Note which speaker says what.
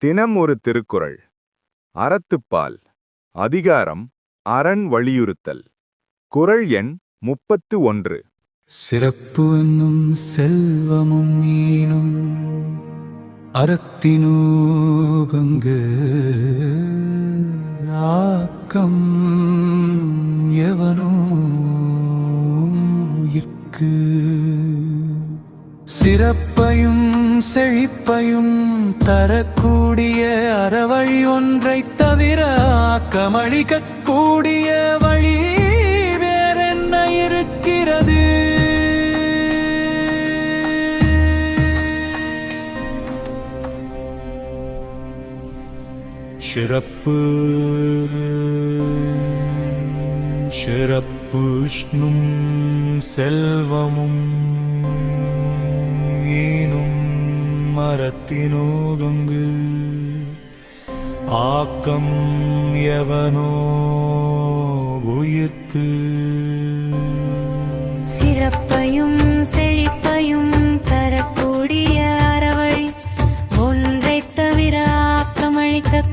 Speaker 1: தினம் ஒரு திருக்குறள். அறத்துப்பால். அதிகாரம் அரண் வலியுறுத்தல். குறள் எண் முப்பத்து ஒன்று.
Speaker 2: சிறப்பு என்னும் செல்வமும் ஈனும் அறத்தினூபங்கு ஆக்கம் எவனோ இற்கு சிறப்பையும் செழிப்பையும் தரக்கூடிய அறவழி ஒன்றை தவிர ஆக்கமளிக்கக்கூடிய வழி வேறென்ன இருக்கிறது? சிறப்பு சிறப்புஷ்ணும் செல்வமும் மரத்தினோகங்கு ஆக்கம் எவனோ உயிர்க்கு.
Speaker 3: சிறப்பையும் செழிப்பையும் தரக்கூடிய அறவழி ஒன்றை தவிர ஆக்கமளிக்க